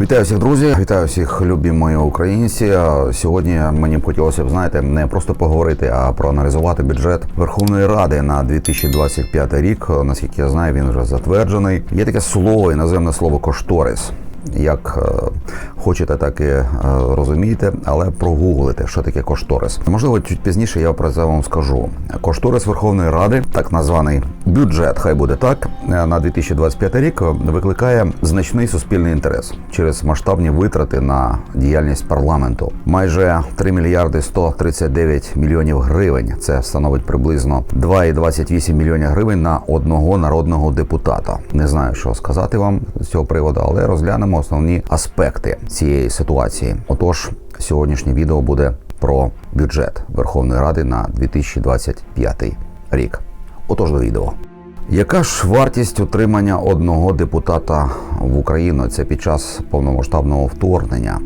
Вітаю всіх друзі, вітаю всіх любі мої українці. Сьогодні мені б хотілося б знаєте не просто поговорити, а проаналізувати бюджет Верховної Ради на 2025 рік. Наскільки я знаю, він вже затверджений. Є таке слово, іноземне слово кошторис. Як е, хочете, так і е, розумієте, але прогуглите, що таке кошторис. Можливо, чуть пізніше я про це вам скажу. Кошторис Верховної Ради, так названий бюджет, хай буде так, е, на 2025 рік викликає значний суспільний інтерес через масштабні витрати на діяльність парламенту. Майже 3 мільярди 139 мільйонів гривень. Це становить приблизно 2,28 мільйонів гривень на одного народного депутата. Не знаю, що сказати вам з цього приводу, але розглянемо основні аспекти цієї ситуації. Отож, сьогоднішнє відео буде про бюджет Верховної Ради на 2025 рік. Отож до відео. Яка ж вартість утримання одного депутата в Україну? Це під час повномасштабного вторгнення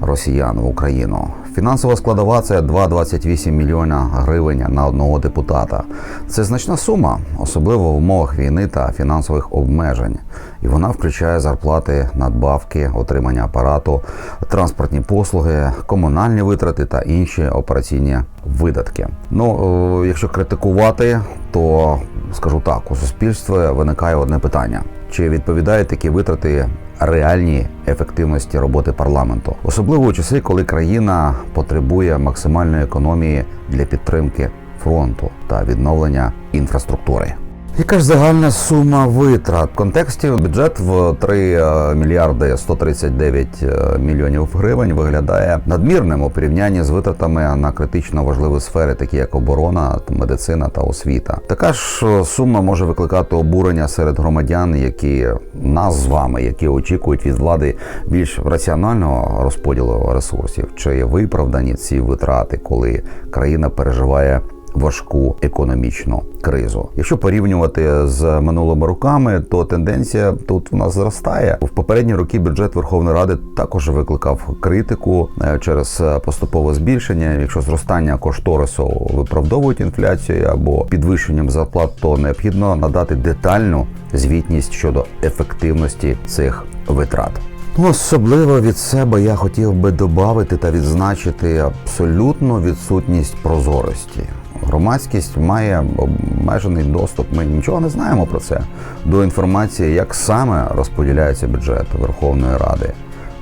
росіян в Україну? Фінансова складова це 2,28 мільйона гривень на одного депутата. Це значна сума, особливо в умовах війни та фінансових обмежень. І вона включає зарплати, надбавки, отримання апарату, транспортні послуги, комунальні витрати та інші операційні видатки. Ну, е, якщо критикувати, то скажу так, у суспільстві виникає одне питання: чи відповідають такі витрати реальній ефективності роботи парламенту, особливо у часи, коли країна потребує максимальної економії для підтримки фронту та відновлення інфраструктури. Яка ж загальна сума витрат в контексті бюджет в 3 е, мільярди 139 е, мільйонів гривень виглядає надмірним у порівнянні з витратами на критично важливі сфери, такі як оборона, медицина та освіта. Така ж е, сума може викликати обурення серед громадян, які нас з вами, які очікують від влади більш раціонального розподілу ресурсів, чи виправдані ці витрати, коли країна переживає важку економічну кризу. Якщо порівнювати з минулими роками, то тенденція тут у нас зростає. В попередні роки бюджет Верховної Ради також викликав критику е, через поступове збільшення. Якщо зростання кошторису виправдовують інфляцію або підвищенням зарплат, то необхідно надати детальну звітність щодо ефективності цих витрат. Особливо від себе я хотів би додати та відзначити абсолютну відсутність прозорості. Громадськість має обмежений доступ. Ми нічого не знаємо про це до інформації, як саме розподіляється бюджет Верховної Ради.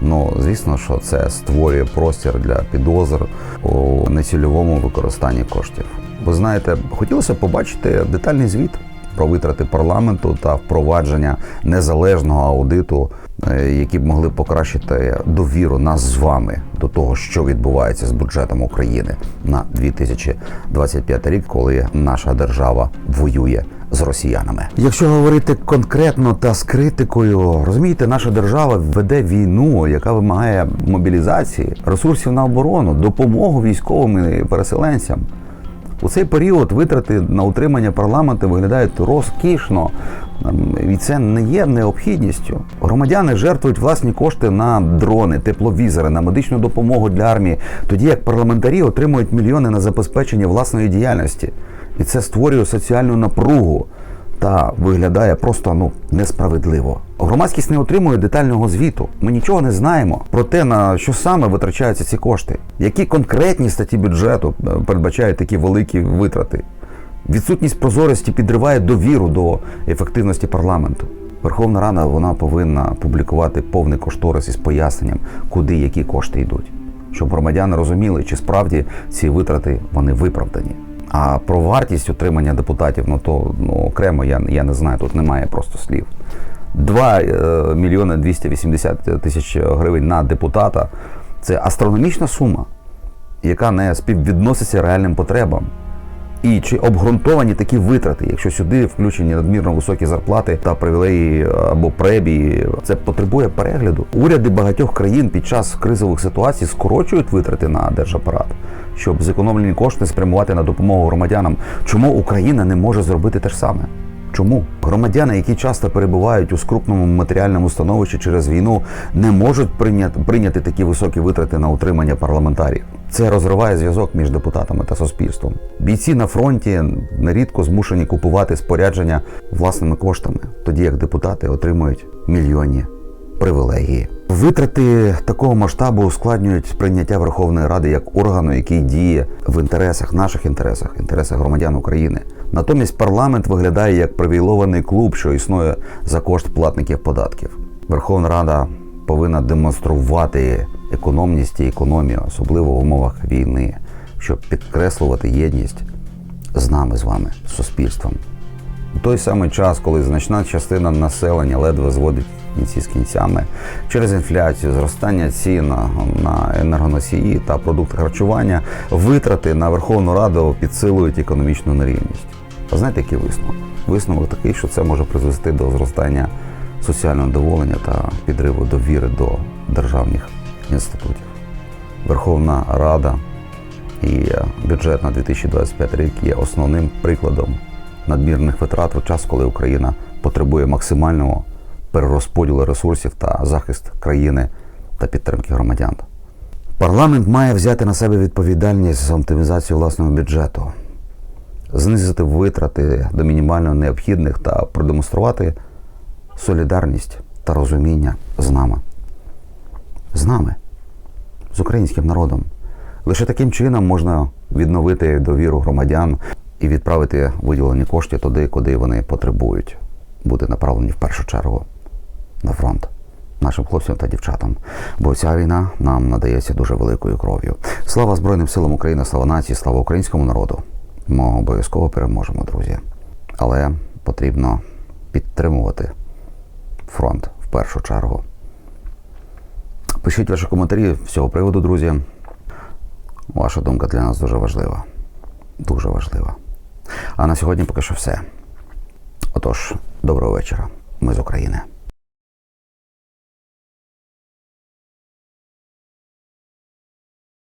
Ну, звісно, що це створює простір для підозр у нецільовому використанні коштів. Ви знаєте, хотілося побачити детальний звіт про витрати парламенту та впровадження незалежного аудиту, е, які б могли покращити довіру нас з вами до того, що відбувається з бюджетом України на 2025 рік, коли наша держава воює з росіянами. Якщо говорити конкретно та з критикою, розумієте, наша держава веде війну, яка вимагає мобілізації, ресурсів на оборону, допомогу військовим і переселенцям. У цей період витрати на утримання парламенту виглядають розкішно, Ем, і це не є необхідністю. Громадяни жертвують власні кошти на дрони, тепловізори, на медичну допомогу для армії, тоді як парламентарі отримують мільйони на забезпечення власної діяльності. І це створює соціальну напругу та виглядає просто ну несправедливо. Громадськість не отримує детального звіту. Ми нічого не знаємо про те, на що саме витрачаються ці кошти, які конкретні статті бюджету е, передбачають такі великі витрати. Відсутність прозорості підриває довіру до ефективності парламенту. Верховна Рада вона повинна публікувати повний кошторис із поясненням, куди які кошти йдуть, щоб громадяни розуміли, чи справді ці витрати вони виправдані. А про вартість утримання депутатів, ну то ну, окремо я я не знаю, тут немає просто слів. 2 е, мільйони 280 тисяч гривень на депутата це астрономічна сума, яка не співвідноситься реальним потребам. І чи обґрунтовані такі витрати, якщо сюди включені надмірно високі зарплати та привілеї або пребії, це потребує перегляду. Уряди багатьох країн під час кризових ситуацій скорочують витрати на держапарат, щоб зекономлені кошти спрямувати на допомогу громадянам. Чому Україна не може зробити те ж саме? Чому громадяни, які часто перебувають у скрупному матеріальному становищі через війну, не можуть прийняти прийняти такі високі витрати на утримання парламентарів? Це розриває зв'язок між депутатами та суспільством. Бійці на фронті нерідко змушені купувати спорядження власними коштами, тоді як депутати отримують мільйонні привілегії. Витрати такого масштабу ускладнюють сприйняття Верховної Ради як органу, який діє в інтересах, наших інтересах, інтересах громадян України. Натомість парламент виглядає як привілований клуб, що існує за кошт платників податків. Верховна Рада повинна демонструвати економність і економію, особливо в умовах війни, щоб підкреслювати єдність з нами, з вами, з суспільством. У той самий час, коли значна частина населення ледве зводить кінці з кінцями через інфляцію, зростання цін на- енергоносії та продукти харчування, витрати на Верховну Раду підсилують економічну нерівність. А знаєте, який висновок? Висновок такий, що це може призвести до зростання соціального доволення та підриву довіри до державних інститутів. Верховна Рада і е, бюджет на 2025 рік є основним прикладом надмірних витрат в час, коли Україна потребує максимального перерозподілу ресурсів та захист країни та підтримки громадян. Парламент має взяти на себе відповідальність за оптимізацію власного бюджету, знизити витрати до мінімально необхідних та продемонструвати солідарність та розуміння з нами. З нами з українським народом. Лише таким чином можна відновити довіру громадян і відправити виділені кошти туди, куди вони потребують, бути направлені в першу чергу на фронт нашим хлопцям та дівчатам. Бо ця війна нам надається дуже великою кров'ю. Слава Збройним силам України, слава нації, слава українському народу. Ми обов'язково переможемо, друзі. Але потрібно підтримувати фронт в першу чергу. Пишіть ваші коментарі з цього приводу, друзі. Ваша думка для нас дуже важлива. Дуже важлива. А на сьогодні поки що все. Отож, доброго вечора. Ми з України.